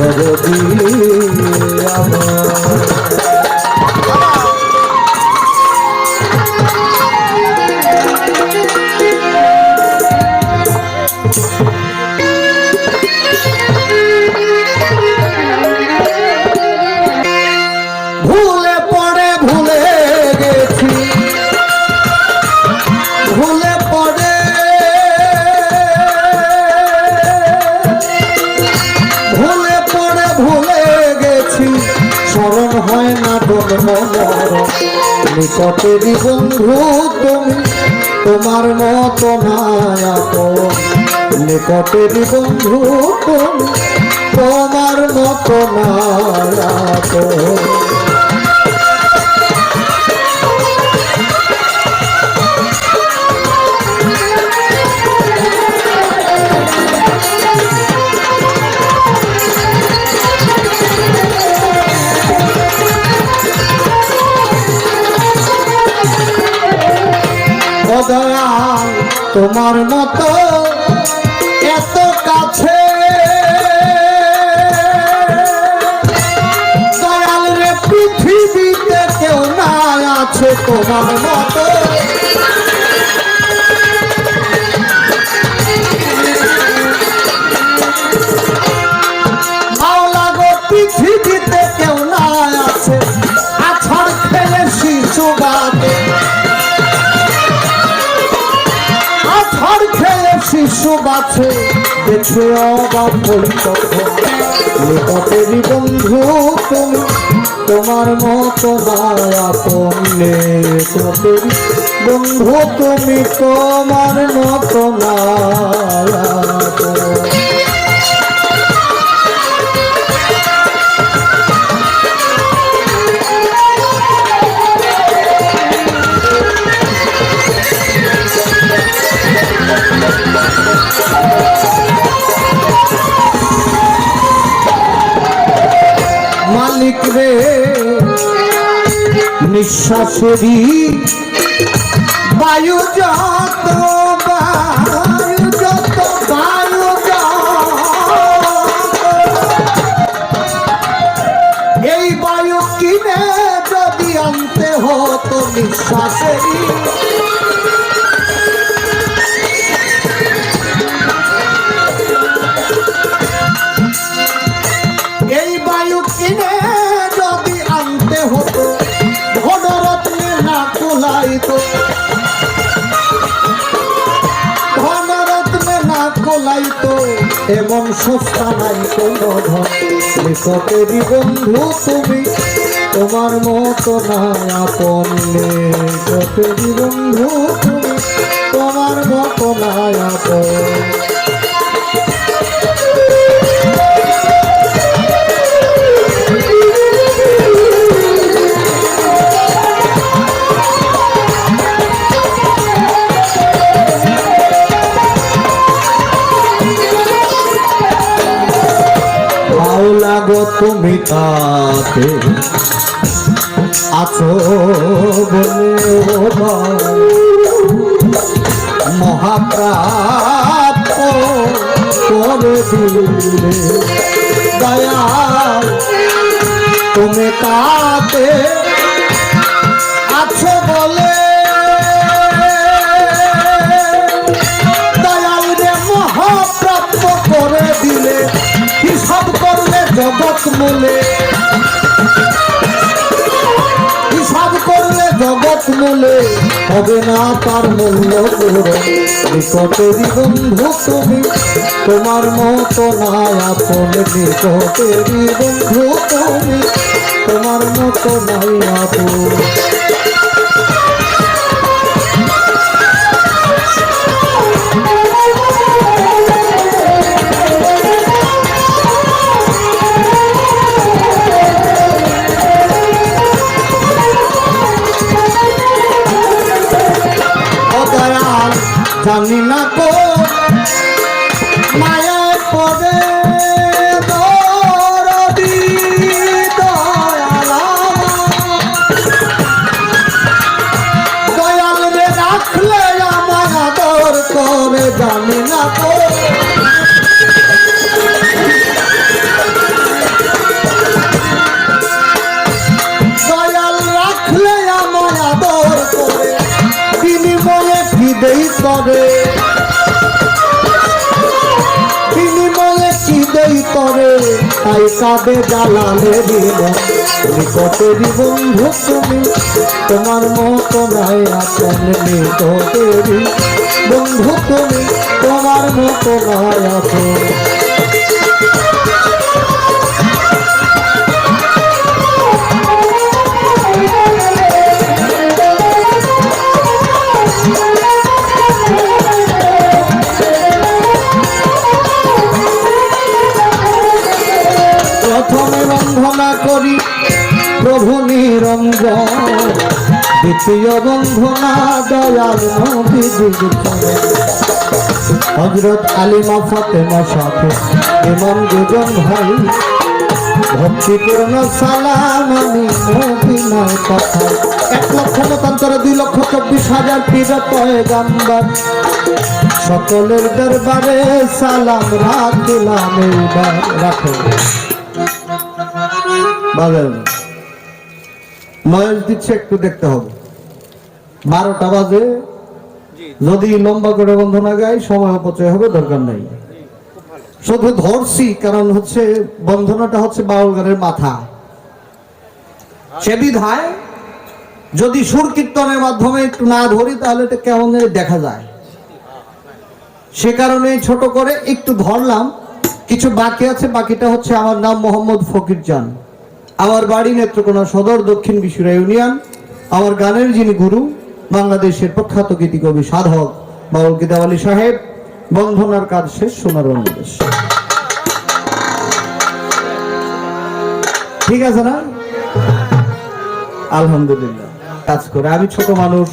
দরদি আমার মনোর নিকটেরই বন্ধু তুমি তোমার মতো নায়াত নিকটেরই বন্ধু তুমি তোমার মতো নায়াত তোমার মতো এত কাছে। দয়াল রে পৃথিবীতে কেউ না আছে তোমার মতো। বাছে দেখে অবাক বন্ধু তুমি তোমার মতো বন্ধু তুমি তোমার মতো মায়া মালিক রে নিঃশ্বাসেরই বায়ু যত কিনে যদি আনতে হতো নিঃশ্বাসেরই। এমন সস্তা নাই কোনো ধন। বন্ধু তুমি, তোমার মতো নাই আপন বন্ধু তুমি, তোমার মতো নাই আপন তুমি আছো বলে মহাপ্রাপ্ত দয়া তুমি তাতে হবে না তার মূল্য নিকটেরই বন্ধু তুমি, তোমার মতো না আপন বন্ধু তুমি, তোমার মতো তাই কাঁদে জ্বালালে দিল। নিকটেরই বন্ধু তুমি? তোমার মতো নাই আপন নিকটেরই বন্ধু তুমি, তোমার মতো প্রথমে বন্ধনা করি, প্রভু নিরঞ্জন দ্বিতীয় বন্ধনা দয়াল। হজরত আলিমা ফাতেমা সাথে ইমাম দুজন ভাই, ভক্তিপূর্ণ সালাম আমি মদিনার কথা। এক লক্ষ মতান্তরে দুই লক্ষ চব্বিশ হাজার পীর সকলের দরবারে সালাম রাখিলাম এইবার রাখো। বাজার নয়েজ দিচ্ছে একটু দেখতে হবে। বারোটা বাজে। যদি লম্বা করে বন্ধনা গাই সময় অপচয় হবে দরকার নাই। শুধু ধরছি কারণ হচ্ছে বন্ধনাটা হচ্ছে বাউল গানের মাথা। সে বিধায় যদি সুর কীর্তনের মাধ্যমে একটু না ধরি তাহলে এটা কেমন দেখা যায়। সে কারণে ছোট করে একটু ধরলাম। কিছু বাকি আছে বাকিটা হচ্ছে আমার নাম মোহাম্মদ ফকির জান আমার বাড়ি নেত্রকোনা সদর দক্ষিণ বিশুরা ইউনিয়ন। আমার গানের যিনি গুরু, বাংলাদেশের প্রখ্যাত গীতি কবি সাধক বাউল আলী সাহেব, বন্ধনার কাজ শেষ, সোনার বাংলাদেশ ঠিক আছে না? আলহামদুলিল্লাহ, কাজ করে। আমি ছোট মানুষ,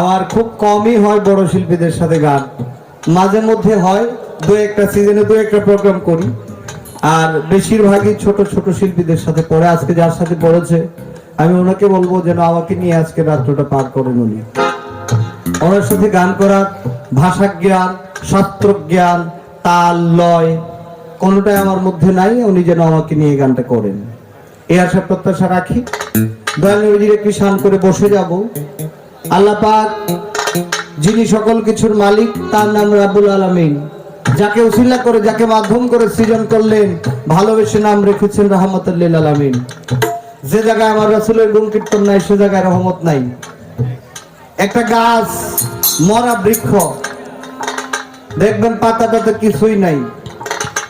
আমার খুব কমই হয় বড় শিল্পীদের সাথে গান। মাঝে মধ্যে হয়, দু একটা সিজনে দু একটা প্রোগ্রাম করি। আর বেশিরভাগই ছোট ছোট শিল্পীদের সাথে পড়ে। আজকে যার সাথে পড়েছে, আমি ওনাকে বলব যেন আমাকে নিয়ে আজকে রাত্রটা পার করেন উনি। ওনার সাথে গান করার ভাষা জ্ঞান, শাস্ত্র জ্ঞান, তাল, লয়, কোনোটাই আমার মধ্যে নাই। উনি যেন আমাকে নিয়ে গানটা করেন। এই আশা প্রত্যাশা রাখি। দয়াল নবীজির একটি শান করে বসে যাব। আল্লাহ পাক যিনি সকল কিছুর মালিক, তার নাম রাবুল আলামিন। যাকে উসিলা করে, যাকে মাধ্যম করে সৃজন করলেন, ভালোবেসে নাম রেখেছেন রহমতুল্লিল আলামিন। যে জায়গায় আমার রাসূলের গুণ কীর্তন নাই, সে জায়গায় রহমত নাই। একটা গাছ, মরা বৃক্ষ, দেখবেন পাতাটাতে কিছুই নাই।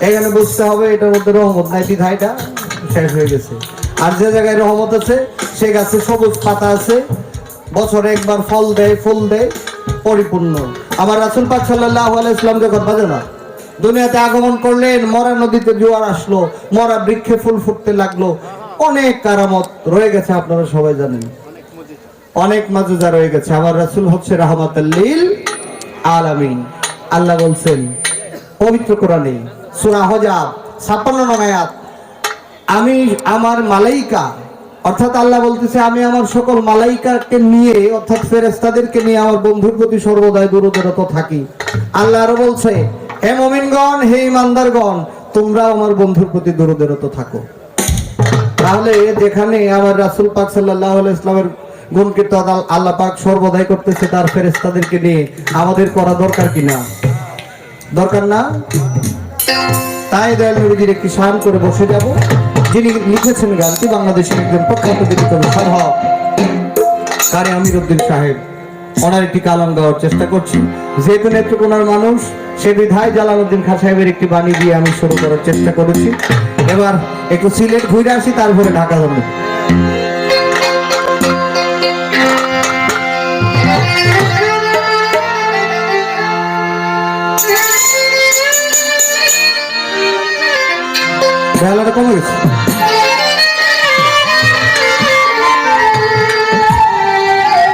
এখানে বুঝতে হবে, এটার মধ্যে রহমত নাই বিধায়টা শেষ হয়ে গেছে। আর যে জায়গায় রহমত আছে, সে গাছে সবুজ পাতা আছে, বছরে একবার ফল দেয়, ফুল দেয়, পরিপূর্ণ। আমার রাসুল পাক সাল্লাহ ইসলাম যখন বাজে না? দুনিয়াতে আগমন করলেন, মরা নদীতে জোয়ার আসলো, মরা বৃক্ষে ফুল ফুটতে লাগল। অনেক কারামত রয়ে গেছে, আপনারা সবাই জানেন। অনেক মাজুজা রয়ে গেছে। আমার রাসুল হচ্ছে রাহমাতাল্লিল আলামিন। আল্লাহ বলছেন, পবিত্র কোরআনে সূরা হজাব 56 আমি, আমার মালাইকা অর্থাৎ আল্লাহ বলতেছে, আমি আমার সকল মালাইকাকে নিয়ে, অর্থাৎ ফেরেশতাদেরকে নিয়ে আমার বন্ধুর প্রতি সর্বদাই দূরদূরত থাকি। আল্লাহ আরও বলছে, হে মুমিনগণ, হে ইমানদারগণ তোমরা আমার বন্ধুর প্রতি দূরদূরত থাকো। তাহলে যেখানে আমার রাসুল পাক সাল্লাহ ইসলামের গুণ কীর্তন আল্লাহ পাক সর্বদাই করতেছে তার ফেরেস্তাদেরকে নিয়ে, আমাদের করা দরকার কিনা দরকার না? তাই দয়াল নবীজির একটি শান করে বসে যাব। যিনি লিখেছেন গানটি বাংলাদেশের একজন প্রখ্যাত কবি সাধক কারে আমির উদ্দিন সাহেব। ওনার একটি কালাম গাওয়ার চেষ্টা করছি। যেহেতু নেত্রকোনার মানুষ, সে বিধায় জালালউদ্দিন খা সাহেবের একটি বাণী দিয়ে আমি শুরু করার চেষ্টা করেছি। এবার একটু সিলেট ঘুরে আসি, তারপরে ঢাকা যাব। বেলাটা কমে গেছে?